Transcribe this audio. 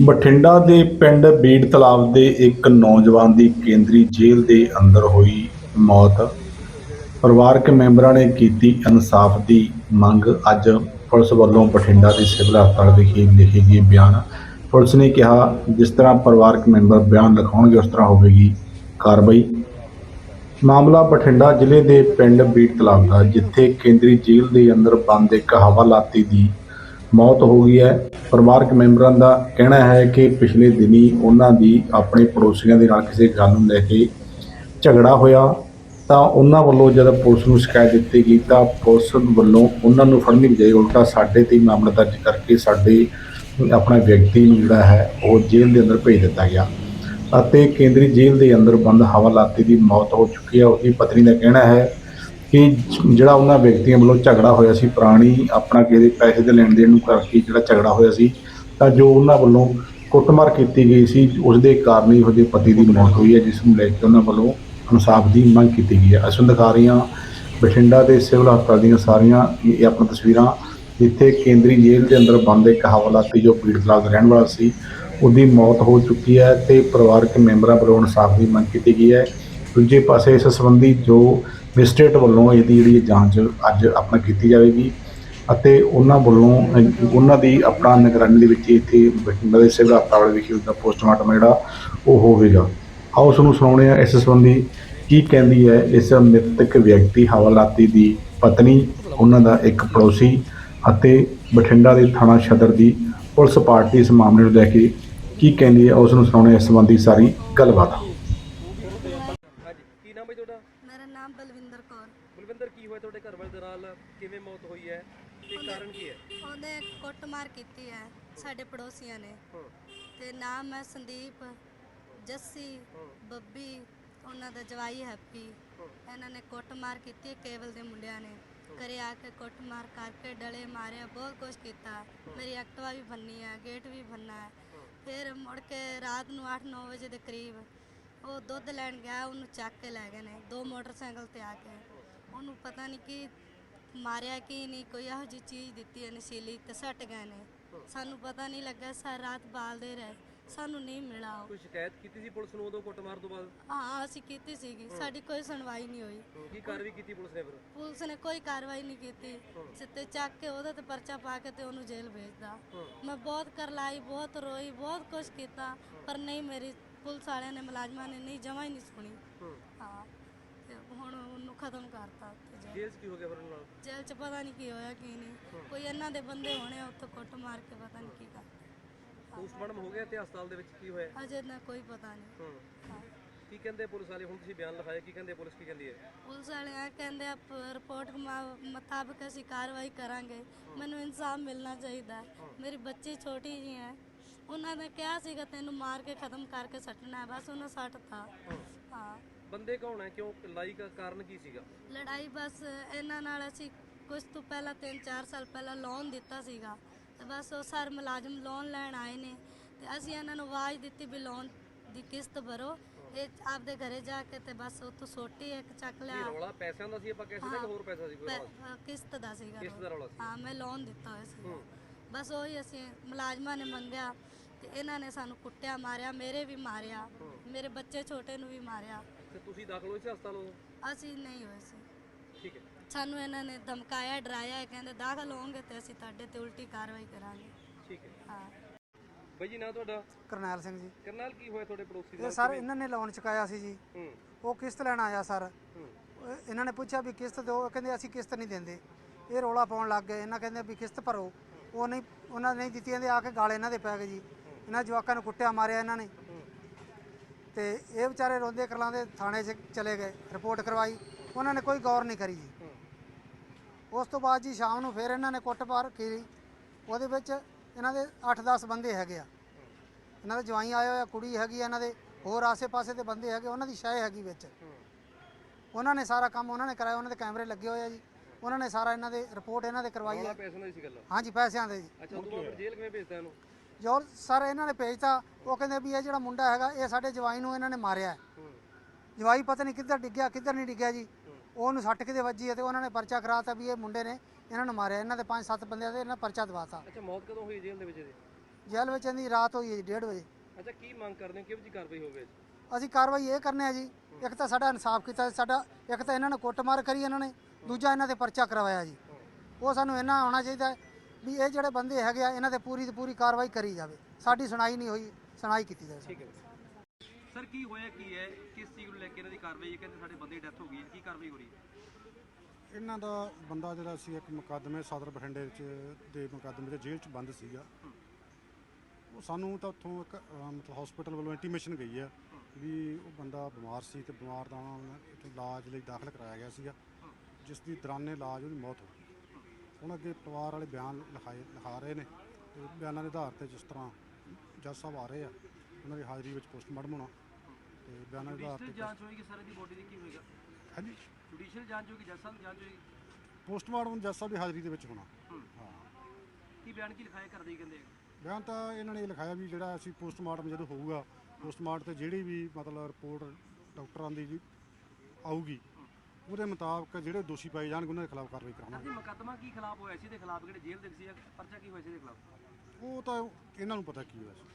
ਬਠਿੰਡਾ ਦੇ ਪਿੰਡ ਬੀੜ ਤਲਾਬ ਦੇ ਇੱਕ ਨੌਜਵਾਨ ਦੀ ਕੇਂਦਰੀ ਜੇਲ੍ਹ ਦੇ ਅੰਦਰ ਹੋਈ ਮੌਤ। ਪਰਿਵਾਰਕ ਮੈਂਬਰਾਂ ਨੇ ਕੀਤੀ ਇਨਸਾਫ ਦੀ ਮੰਗ। ਅੱਜ ਪੁਲਿਸ ਵੱਲੋਂ ਬਠਿੰਡਾ ਦੇ ਸਿਵਲ ਹਸਪਤਾਲ ਵਿਖੇ ਲਿਖੇ ਗਏ ਬਿਆਨ। ਪੁਲਿਸ ਨੇ ਕਿਹਾ, ਜਿਸ ਤਰ੍ਹਾਂ ਪਰਿਵਾਰਕ ਮੈਂਬਰ ਬਿਆਨ ਲਿਖਾਉਣਗੇ, ਉਸ ਤਰ੍ਹਾਂ ਹੋਵੇਗੀ ਕਾਰਵਾਈ। ਮਾਮਲਾ ਬਠਿੰਡਾ ਜ਼ਿਲ੍ਹੇ ਦੇ ਪਿੰਡ ਬੀੜ ਤਲਾਬ ਦਾ, ਜਿੱਥੇ ਕੇਂਦਰੀ ਜੇਲ੍ਹ ਦੇ ਅੰਦਰ ਬੰਦ ਇੱਕ ਹਵਾਲਾਤੀ ਦੀ ਮੌਤ ਹੋ ਗਈ ਹੈ। ਪਰਿਵਾਰਕ ਮੈਂਬਰਾਂ ਦਾ ਕਹਿਣਾ ਹੈ ਕਿ ਪਿਛਲੇ ਦਿਨੀ ਉਹਨਾਂ ਦੀ ਆਪਣੇ ਪੜੋਸੀਆਂ ਦੇ ਨਾਲ ਕਿਸੇ ਗੱਲ ਨੂੰ ਲੈ ਕੇ ਝਗੜਾ ਹੋਇਆ। ਤਾਂ ਉਹਨਾਂ ਵੱਲੋਂ ਜਦ ਪੁਲਿਸ ਨੂੰ ਸ਼ਿਕਾਇਤ ਦਿੱਤੀ ਗਈ ਤਾਂ ਪੁਲਿਸ ਵੱਲੋਂ ਉਹਨਾਂ ਨੂੰ ਫੜਨ ਦੀ ਬਜਾਏ ਉਲਟਾ ਸਾਡੇ ਤੇ ਮਾਮਲਾ ਦਰਜ ਕਰਕੇ ਸਾਡੇ ਆਪਣਾ ਵਿਅਕਤੀ ਨੂੰ ਜਿਹੜਾ ਹੈ ਉਹ ਜੇਲ੍ਹ ਦੇ ਅੰਦਰ ਭੇਜ ਦਿੱਤਾ ਗਿਆ। ਅਤੇ ਕੇਂਦਰੀ ਜੇਲ੍ਹ ਦੇ ਅੰਦਰ ਬੰਦ ਹਵਾਲਾਤੀ ਦੀ ਮੌਤ ਹੋ ਚੁੱਕੀ ਹੈ। ਉਹਦੀ ਪਤਨੀ ਦਾ ਕਹਿਣਾ ਹੈ ਕਿ ਜਿਹੜਾ ਉਹਨਾਂ ਵਿਅਕਤੀਆਂ ਵੱਲੋਂ ਝਗੜਾ ਹੋਇਆ ਸੀ, ਪੁਰਾਣੀ ਆਪਣਾ ਕਿਸੇ ਪੈਸੇ ਦੇ ਲੈਣ ਦੇਣ ਨੂੰ ਕਰਕੇ ਜਿਹੜਾ ਝਗੜਾ ਹੋਇਆ ਸੀ, ਤਾਂ ਜੋ ਉਹਨਾਂ ਵੱਲੋਂ ਕੁੱਟਮਾਰ ਕੀਤੀ ਗਈ ਸੀ ਉਸ ਦੇ ਕਾਰਨ ਹੀ ਉਹਦੇ ਪਤੀ ਦੀ ਮੌਤ ਹੋਈ ਹੈ, ਜਿਸ ਨੂੰ ਲੈ ਕੇ ਉਹਨਾਂ ਵੱਲੋਂ ਇਨਸਾਫ ਦੀ ਮੰਗ ਕੀਤੀ ਗਈ ਹੈ। ਅਸੀਂ ਦਿਖਾ ਰਹੀਆਂ ਬਠਿੰਡਾ ਦੇ ਸਿਵਲ ਹਸਪਤਾਲ ਦੀਆਂ ਸਾਰੀਆਂ ਇਹ ਆਪਣਾ ਤਸਵੀਰਾਂ, ਜਿੱਥੇ ਕੇਂਦਰੀ ਜੇਲ੍ਹ ਦੇ ਅੰਦਰ ਬੰਦ ਇੱਕ ਹਵਾਲਾਤੀ ਜੋ ਪੀੜਤ ਲਾਗ ਰਹਿਣ ਵਾਲਾ ਸੀ, ਉਹਦੀ ਮੌਤ ਹੋ ਚੁੱਕੀ ਹੈ ਤੇ ਪਰਿਵਾਰਕ ਮੈਂਬਰਾਂ ਵੱਲੋਂ ਇਨਸਾਫ ਦੀ ਮੰਗ ਕੀਤੀ ਗਈ ਹੈ। ਦੂਜੇ ਪਾਸੇ ਇਸ ਸੰਬੰਧੀ ਜੋ ਮੈਜਿਸਟ੍ਰੇਟ ਵੱਲੋਂ ਇਹਦੀ ਜਿਹੜੀ ਜਾਂਚ ਅੱਜ ਆਪਣਾ ਕੀਤੀ ਜਾਵੇਗੀ ਅਤੇ ਉਹਨਾਂ ਵੱਲੋਂ, ਉਹਨਾਂ ਦੀ ਆਪਣਾ ਨਿਗਰਾਨੀ ਦੇ ਵਿੱਚ ਇੱਥੇ ਬਠਿੰਡਾ ਦੇ ਸਿਵਲ ਹਸਪਤਾਲ ਵਿਖੇ ਉਸਦਾ ਪੋਸਟਮਾਰਟਮ ਜਿਹੜਾ ਉਹ ਹੋਵੇਗਾ। ਆਓ ਉਸ ਨੂੰ ਸੁਣਾਉਣੇ ਆ ਇਸ ਸੰਬੰਧੀ ਕੀ ਕਹਿੰਦੀ ਹੈ ਇਸ ਮ੍ਰਿਤਕ ਵਿਅਕਤੀ ਹਵਾਲਾਤੀ ਦੀ ਪਤਨੀ, ਉਹਨਾਂ ਦਾ ਇੱਕ ਪੜੋਸੀ ਅਤੇ ਬਠਿੰਡਾ ਦੇ ਥਾਣਾ ਸਦਰ ਦੀ ਪੁਲਿਸ ਪਾਰਟੀ ਇਸ ਮਾਮਲੇ ਨੂੰ ਲੈ ਕੇ ਕੀ ਕਹਿੰਦੀ ਹੈ ਉਸ ਨੂੰ ਸੁਣਾਉਣੇ ਹਾਂ ਇਸ ਸੰਬੰਧੀ ਸਾਰੀ ਗੱਲਬਾਤ। ਨਾਮ ਹੈ ਤੁਹਾਡਾ? ਮੇਰਾ ਨਾਮ ਬਲਵਿੰਦਰ ਕੌਰ। ਬਲਵਿੰਦਰ ਕੀ ਹੋਇਆ ਤੁਹਾਡੇ ਘਰ ਵਾਲੇ ਦੇ ਨਾਲ? ਕਿਵੇਂ ਮੌਤ ਹੋਈ ਹੈ? ਤੇ ਕਾਰਨ ਕੀ ਹੈ? ਉਹਨੇ ਕੁੱਟਮਾਰ ਕੀਤੀ ਹੈ ਸਾਡੇ ਪੜੋਸੀਆਂ ਨੇ। ਹਾਂ। ਤੇ ਨਾਮ ਹੈ ਸੰਦੀਪ ਜੱਸੀ ਬੱਬੀ ਉਹਨਾਂ ਦਾ ਜਵਾਈ ਹੈਪੀ। ਇਹਨਾਂ ਨੇ ਕੁੱਟਮਾਰ ਕੀਤੀ ਹੈ ਕੇਵਲ ਦੇ ਮੁੰਡਿਆਂ ਨੇ। ਘਰੇ ਆ ਕੇ ਕੁੱਟਮਾਰ ਕਰਕੇ ਡਲੇ ਮਾਰਿਆ ਬਹੁਤ ਕੁਝ ਕੀਤਾ। ਮੇਰੀ ਐਕਟਿਵਾ ਵੀ ਬੰਨੀ ਹੈ ਗੇਟ ਵੀ ਬੰਨਾ ਹੈ। ਫਿਰ ਮੁੜ ਕੇ ਰਾਤ ਨੂੰ 8-9 ਵਜੇ ਦੇ ਕਰੀਬ ਉਹ ਦੁੱਧ ਲੈਣ ਗਿਆ ਉਹਨੂੰ ਚੱਕ ਕੇ ਲੈ ਗਏ ਨੇ। ਦੋ ਮੋਟਰਸਾਈਕਲ ਤੇ ਆ ਕੇ ਉਹਨੂੰ ਪਤਾ ਨਹੀਂ ਕੀ ਮਾਰਿਆ ਕੀ ਨਹੀਂ ਕੋਈ ਇਹੋ ਜਿਹੀ ਚੀਜ਼ ਦਿੱਤੀ ਹੈ ਨਸ਼ੀਲੀ ਤੇ ਸੱਟ ਗਏ ਨੇ। ਸਾਨੂੰ ਪਤਾ ਨਹੀਂ ਲੱਗਾ ਸਾਰੀ ਰਾਤ ਬਾਲਦੇ ਰਹੇ ਸਾਨੂੰ ਨਹੀਂ ਮਿਲਾ ਉਹ। ਕੋਈ ਸ਼ਿਕਾਇਤ ਕੀਤੀ ਸੀ ਪੁਲਿਸ ਨੂੰ ਉਦੋਂ ਕੁੱਟਮਾਰ ਤੋਂ ਬਾਅਦ? ਹਾਂ ਅਸੀਂ ਕੀਤੀ ਸੀਗੀ ਸਾਡੀ ਕੋਈ ਸੁਣਵਾਈ ਨਹੀਂ ਹੋਈ। ਕੀ ਕਾਰਵਾਈ ਕੀਤੀ ਪੁਲਿਸ ਨੇ ਫਿਰ? ਪੁਲਿਸ ਨੇ ਕੋਈ ਕਾਰਵਾਈ ਨਹੀਂ ਕੀਤੀ। ਸਿੱਤੇ ਚੱਕ ਕੇ ਉਹਦੇ ਤੇ ਪਰਚਾ ਪਾ ਕੇ ਤੇ ਉਹਨੂੰ ਜੇਲ੍ਹ ਭੇਜਦਾ ਮੈਂ ਬਹੁਤ ਕਰਲਾਈ ਬਹੁਤ ਰੋਈ ਬਹੁਤ ਕੁਝ ਕੀਤਾ ਪਰ ਨਹੀਂ ਮੇਰੀ ਪੁਲਿਸ ਵਾਲਿਆਂ ਨੇ ਮੁਲਾਜ਼ਮਾਂ ਨੇ ਨਹੀਂ ਜਮਾ ਹੀ ਨਹੀਂ ਸੁਣੀ। ਹੂੰ। ਤੇ ਹੁਣ ਉਹਨੂੰ ਖਤਮ ਕਰਤਾ ਉੱਥੇ ਜੇਲ੍ਹ। ਜੇਲ੍ਹ 'ਚ ਕੀ ਹੋ ਗਿਆ ਫਿਰ ਉਹਨਾਂ ਨਾਲ? ਜੇਲ੍ਹ 'ਚ ਪਤਾ ਨਹੀਂ ਕੀ ਹੋਇਆ ਕੀ ਨਹੀਂ। ਕੋਈ ਇਹਨਾਂ ਦੇ ਬੰਦੇ ਹੋਣੇ ਆ ਉੱਥੇ ਕੁੱਟ ਮਾਰ ਕੇ ਪਤਾ ਨਹੀਂ ਕੀ ਕਰ ਪੋਸਟਮਾਰਟਮ ਹੋ ਗਿਆ ਤੇ ਹਸਪਤਾਲ ਦੇ ਵਿੱਚ ਕੀ ਹੋਇਆ? ਅਜੇ ਨਾ ਕੋਈ ਪਤਾ ਨਹੀਂ। ਹੂੰ। ਹਾਂ। ਕੀ ਕਹਿੰਦੇ ਪੁਲਿਸ ਵਾਲੇ? ਹੁਣ ਤੁਸੀਂ ਬਿਆਨ ਲਿਖਾਇਆ ਕੀ ਕਹਿੰਦੇ ਪੁਲਿਸ ਕੀ ਕਹਿੰਦੀ ਹੈ? ਪੁਲਿਸ ਵਾਲੇ ਆ ਕਹਿੰਦੇ ਆ ਪ- ਰਿਪੋਰਟ ਮਾ- ਮੁਤਾਬਕ ਅਸੀਂ ਕਾਰਵਾਈ ਕਰਾਂਗੇ। ਮੈਨੂੰ ਇਨਸਾਫ ਮਿਲਣਾ ਚਾਹੀਦਾ। ਹੈ। ਮੇਰੀ ਬੱਚੀ ਛੋਟੀ ਜੀ ਹੈ। ਉਹਨਾਂ ਨੇ ਕਿਹਾ ਸੀਗਾ ਤੈਨੂੰ ਮਾਰ ਕੇ ਖਤਮ ਕਰਕੇ ਸੱਟਣਾ ਹੈ। ਬਸ ਉਹਨਾਂ ਸੱਟਤਾ ਹਾਂ। ਬੰਦੇ ਕੌਣ ਹੈ? ਕਿਉਂ ਲੜਾਈ ਦਾ ਕਾਰਨ ਕੀ ਸੀਗਾ? ਲੜਾਈ ਬਸ ਇਹਨਾਂ ਨਾਲ ਅਸੀਂ ਕੁਝ ਤੋਂ ਪਹਿਲਾਂ 3-4 ਸਾਲ ਪਹਿਲਾਂ ਲੋਨ ਦਿੱਤਾ ਸੀਗਾ। ਤੇ ਬਸ ਉਹ ਸਰ ਮੁਲਾਜ਼ਮ ਲੋਨ ਲੈਣ ਆਏ ਨੇ। ਤੇ ਅਸੀਂ ਇਹਨਾਂ ਨੂੰ ਆਵਾਜ਼ ਦਿੱਤੀ ਵੀ ਲੋਨ ਦੀ ਕਿਸ਼ਤ ਭਰੋ। ਇਹ ਆਪਦੇ ਘਰੇ ਜਾ ਕੇ ਤੇ ਬਸ ਉੱਥੋਂ ਸੋਟੀ ਇੱਕ ਚੱਕ ਲਿਆ। ਰੌਲਾ? ਪੈਸਿਆਂ ਦਾ ਸੀ ਆਪਾਂ ਕਿਸੇ ਦਾ ਕਿ ਹੋਰ ਪੈਸਾ ਸੀ ਕੋਈ ਪੈ- ਕਿਸ਼ਤ ਦਾ ਸੀਗਾ ਕਿਸ਼ਤ ਦਾ ਰੌਲਾ। ਸੀ। ਹਾਂ ਮੈਂ ਲੋਨ ਦਿੱਤਾ ਹੋਇਆ ਸੀ ਹੂੰ। ਬਸ ਉਹੀ ਅਸੀਂ ਮੁਲਾਜ਼ਮਾਂ ਨੇ ਮੰਗਿਆ ਤੇ ਇਹਨਾਂ ਨੇ ਸਾਨੂੰ ਕੁੱਟਿਆ ਮਾਰਿਆ ਮੇਰੇ ਵੀ ਮਾਰਿਆ ਮੇਰੇ ਬੱਚੇ ਛੋਟੇ ਨੂੰ ਵੀ ਮਾਰਿਆ। ਤੇ ਤੁਸੀਂ ਦਾਖਲ ਹੋਏ ਸੀ ਹਸਪਤਾਲ ਉਦੋਂ? ਅਸੀਂ ਨਹੀਂ ਹੋਏ ਸੀ। ਠੀਕ ਹੈ। ਸਾਨੂੰ ਇਹਨਾਂ ਨੇ ਧਮਕਾਇਆ ਡਰਾਇਆ ਇਹ ਕਹਿੰਦੇ ਦਾਖਲ ਹੋਵੋਗੇ ਤੇ ਅਸੀਂ ਤੁਹਾਡੇ ਤੇ ਉਲਟੀ ਕਾਰਵਾਈ ਕਰਾਂਗੇ। ਠੀਕ ਹੈ। ਹਾਂ। ਬਾਈ ਜੀ ਨਾ ਤੁਹਾਡਾ? ਕਰਨੈਲ ਸਿੰਘ ਜੀ। ਕਰਨਾਲ ਕੀ ਹੋਇਆ ਤੁਹਾਡੇ ਪੜੋਸੀ ਇਹ ਸਰ ਇਹਨਾਂ ਨੇ ਲੋਨ ਚੁਕਾਇਆ ਸੀ ਜੀ। ਹੂੰ। ਉਹ ਕਿਸ਼ਤ ਲੈਣ ਆਇਆ ਸਰ। ਹੂੰ। ਉਹ- ਇਹਨਾਂ ਨੇ ਪੁੱਛਿਆ ਵੀ ਕਿਸ਼ਤ ਦਿਓ ਉਹ ਕਹਿੰਦੇ ਅਸੀਂ ਕਿਸ਼ਤ ਨਹੀਂ ਦਿੰਦੇ। ਇਹ ਰੋਲਾ ਪਾਉਣ ਲੱਗ ਗਏ। ਇਹਨਾਂ ਕਹਿੰਦੇ ਵੀ ਕਿਸ਼ਤ ਭਰੋ। ਉਹ ਨਹੀਂ, ਉਹਨਾਂ ਨੇ ਨਹੀਂ ਦਿੱਤੀ ਇਹਦੇ ਆ ਕੇ ਗਾਲ ਇਹਨਾਂ ਦੇ ਪੈ ਗਏ ਜੀ। ਇਹਨਾਂ ਜਵਾਕਾਂ ਨੂੰ ਕੁੱਟਿਆ, ਮਾਰਿਆ ਇਹਨਾਂ ਨੇ। ਤੇ ਇਹ ਵਿਚਾਰੇ ਰੋਂਦੇ ਕਰਲਾਉਂਦੇ ਥਾਣੇ 'ਚ ਚਲੇ ਗਏ, ਰਿਪੋਰਟ ਕਰਵਾਈ। ਉਹਨਾਂ ਨੇ ਕੋਈ ਗੌਰ ਨਹੀਂ ਕਰੀ ਜੀ। ਉਸ ਤੋਂ ਬਾਅਦ ਜੀ ਸ਼ਾਮ ਨੂੰ ਫਿਰ ਇਹਨਾਂ ਨੇ ਕੁੱਟਮਾਰ ਕੀਤੀ। ਉਹਦੇ ਵਿੱਚ ਇਹਨਾਂ ਦੇ 8-10 ਬੰਦੇ ਹੈਗੇ ਆ। ਇਹਨਾਂ ਦੇ ਜਵਾਈ ਆਏ ਹੋਏ ਆ, ਕੁੜੀ ਹੈਗੀ ਆ ਇਹਨਾਂ ਦੇ, ਹੋਰ ਆਸੇ-ਪਾਸੇ ਦੇ ਬੰਦੇ ਹੈਗੇ, ਉਹਨਾਂ ਦੀ ਸ਼ਾਇ ਹੈਗੀ ਵਿੱਚ। ਉਹਨਾਂ ਨੇ ਸਾਰਾ ਕੰਮ ਉਹਨਾਂ ਨੇ ਕਰਾਇਆ, ਉਹਨਾਂ ਦੇ ਕੈਮਰੇ ਲੱਗੇ ਹੋਏ ਆ ਜੀ। ਉਹਨਾਂ ਨੇ ਸਾਰਾ ਇਹਨਾਂ ਦੇ ਰਿਪੋਰਟ ਇਹਨਾਂ ਦੇ ਕਰਵਾਈ ਹੈ। ਸੀ ਗੱਲ। ਹਾਂਜੀ ਪੈਸਿਆਂ ਦੇ ਜੀ ਅੱਛਾ ਉਦੋਂ ਬਾਅਦ ਜੇਲ੍ਹ ਕਿਵੇਂ ਭੇਜਦਾ ਇਹਨੂੰ? ਜੋ ਸਰ ਇਹਨਾਂ ਨੇ ਭੇਜਤਾ ਉਹ ਕਹਿੰਦੇ ਵੀ ਇਹ ਜਿਹੜਾ ਮੁੰਡਾ ਹੈਗਾ ਇਹ ਸਾਡੇ ਜਵਾਈ ਨੂੰ ਇਹਨਾਂ ਨੇ ਮਾਰਿਆ ਹੈ। ਹੂੰ। ਜਵਾਈ ਪਤਾ ਨਹੀਂ ਕਿੱਧਰ ਡਿੱਗਿਆ ਕਿੱਧਰ ਨਹੀਂ ਡਿੱਗਿਆ ਜੀ। ਉਹਨੂੰ ਸੱਟ ਕਿਤੇ ਵੱਜੀ ਹੈ ਤੇ ਉਹਨਾਂ ਨੇ ਪਰਚਾ ਕਰਾਤਾ ਵੀ ਇਹ ਮੁੰਡੇ ਨੇ ਇਹਨਾਂ ਨੂੰ ਮਾਰਿਆ। ਇਹਨਾਂ ਦੇ ਪੰਜ ਸੱਤ ਬੰਦਿਆਂ ਦੇ ਇਹਨਾਂ ਪਰਚਾ ਦਵਾਤਾ। ਅੱਛਾ ਮੌਤ ਕਦੋਂ ਹੋਈ ਜੇਲ੍ਹ ਦੇ ਵਿੱਚ ਇਹਦੀ? ਜੇਲ੍ਹ ਵਿੱਚ ਇਹਦੀ ਰਾਤ ਹੋਈ ਹੈ ਜੀ 1:30 ਵਜੇ। ਅੱਛਾ ਕੀ ਮੰਗ ਕਰਦੇ ਹੋ? ਕਿਹੋ ਜਿਹੀ ਕਾਰਵਾਈ ਹੋਵੇ ਅਸੀਂ ਕਾਰਵਾਈ ਇਹ ਕਰਨੇ ਆ ਜੀ। ਇੱਕ ਤਾਂ ਸਾਡਾ ਇਨਸਾਫ ਕੀਤਾ ਸਾਡਾ ਇੱਕ ਤਾਂ ਇਹਨਾਂ ਨੇ ਕੁੱਟਮਾਰ ਕਰੀ ਇਹਨਾਂ ਨੇ। ਦੂਜਾ ਇਹਨਾਂ ਤੇ ਪਰਚਾ ਕਰਵਾਇਆ ਜੀ। ਉਹ ਸਾਨੂੰ ਇਹਨਾਂ ਆਉਣਾ ਚਾਹੀਦਾ ਵੀ ਇਹ ਜਿਹੜੇ ਬੰਦੇ ਹੈਗੇ ਆ ਇਹਨਾਂ ਤੇ ਪੂਰੀ ਦੀ ਪੂਰੀ ਕਾਰਵਾਈ ਕਰੀ ਜਾਵੇ। ਸਾਡੀ ਸੁਣਾਈ ਨਹੀਂ ਹੋਈ ਸੁਣਾਈ ਕੀਤੀ ਜਾਵੇ। ਠੀਕ ਹੈ ਸਰ ਕੀ ਹੋਇਆ ਕੀ ਹੈ? ਕਿਸ ਚੀਜ਼ ਨੂੰ ਲੈ ਕੇ ਇਹਨਾਂ ਦੀ ਕਾਰਵਾਈ ਹੈ? ਕਹਿੰਦੇ ਸਾਡੇ ਬੰਦੇ ਦੀ ਡੈਥ ਹੋ ਗਈ ਹੈ। ਕੀ ਕਾਰਵਾਈ ਹੋ ਰਹੀ ਹੈ? ਇਹਨਾਂ ਦਾ ਬੰਦਾ ਜਿਹੜਾ ਸੀ ਇੱਕ ਮੁਕੱਦਮੇ ਸਦਰ ਬਠਿੰਡੇ ਵਿੱਚ ਦੇ ਮੁਕੱਦਮੇ ਤੇ ਜੇਲ੍ਹ 'ਚ ਬੰਦ ਸੀਗਾ। ਉਹ ਸਾਨੂੰ ਤਾਂ ਉੱਥੋਂ ਇੱਕ ਅਹ, ਮਤਲਬ ਹਸਪੀਟਲ ਵੱਲੋਂ ਇੰਟੀਮੇਸ਼ਨ ਗਈ ਹੈ ਵੀ ਉਹ ਬੰਦਾ ਬਿਮਾਰ ਸੀ ਤੇ ਬਿਮਾਰ ਦਾ ਉਹਨਾਂ ਇੱਥੇ ਇਲਾਜ ਲਈ ਦਾਖਲ ਕਰਾਇਆ ਗਿਆ ਸੀਗਾ। ਜਿਸ ਦੀ ਦੌਰਾਨੇ ਇਲਾਜ ਉਹਦੀ ਮੌਤ ਹੋ ਗਈ। ਹੁਣ ਅੱਗੇ ਪਰਿਵਾਰ ਵਾਲੇ ਬਿਆਨ ਲਿਖਾਏ ਲਿਖਾ ਰਹੇ ਨੇ ਤੇ ਬਿਆਨਾਂ ਦੇ ਆਧਾਰ ਤੇ ਜਿਸ ਤਰ੍ਹਾਂ ਜੱਜ ਸਾਹਿਬ ਆ ਰਹੇ ਆ ਉਹਨਾਂ ਦੀ ਹਾਜ਼ਰੀ ਵਿੱਚ ਪੋਸਟਮਾਰਟਮ ਹੋਣਾ ਤੇ ਬਿਆਨਾਂ ਦੇ ਆਧਾਰ ਤੇ ਜਾਂਚ ਹੋਏਗੀ ਸਰ ਦੀ ਬੋਡੀ ਦੀ ਕੀ ਹੋਏਗਾ? ਹਾਂਜੀ। ਜੁਡੀਸ਼ੀਅਲ ਜਾਂਚ ਹੋਏਗੀ ਜੱਜ ਸਾਹਿਬ ਦੀ ਜਾਂਚ ਹੋਏਗੀ? ਪੋਸਟਮਾਰਟਮ ਜੱਜ ਸਾਹਿਬ ਦੀ ਹਾਜ਼ਰੀ ਦੇ ਵਿੱਚ ਹੋਣਾ। ਹੂੰ। ਕੀ ਬਿਆਨ ਕੀ ਲਿਖਾਇਆ ਕਰਦੇ ਕਹਿੰਦੇ? ਬਿਆਨ ਤਾਂ ਇਹਨਾਂ ਨੇ ਲਿਖਾਇਆ ਵੀ ਜਿਹੜਾ ਅਸੀਂ ਪੋਸਟਮਾਰਟਮ ਜਦੋਂ ਹੋਊਗਾ ਪੋਸਟਮਾਰਟਮ ਤੇ ਜਿਹੜੀ ਵੀ ਮਤਲਬ ਰਿਪੋਰਟ ਡਾਕਟਰਾਂ ਦੀ ਜੀ ਆਊਗੀ ਉਹਦੇ ਮੁਤਾਬਕ ਜਿਹੜੇ ਦੋਸ਼ੀ ਪਾਏ ਜਾਣਗੇ ਉਹਨਾਂ ਦੇ ਖਿਲਾਫ ਕਾਰਵਾਈ ਜੀ ਕਰਾਵਾਂਗੇ ਮੁਕੱਦਮਾ ਕੀ ਖਿਲਾਫ ਹੋਇਆ ਸੀ? ਦੇ ਖਿਲਾਫ ਜਿਹੜੇ ਜੇਲ੍ਹ ਦੇ ਸੀ ਪਰਚਾ ਕੀ ਹੋਇਆ ਸੀ ਦੇ ਖਿਲਾਫ? ਉਹ ਤਾਂ ਇਹਨਾਂ ਨੂੰ ਪਤਾ ਕੀ ਹੋਇਆ ਸੀ।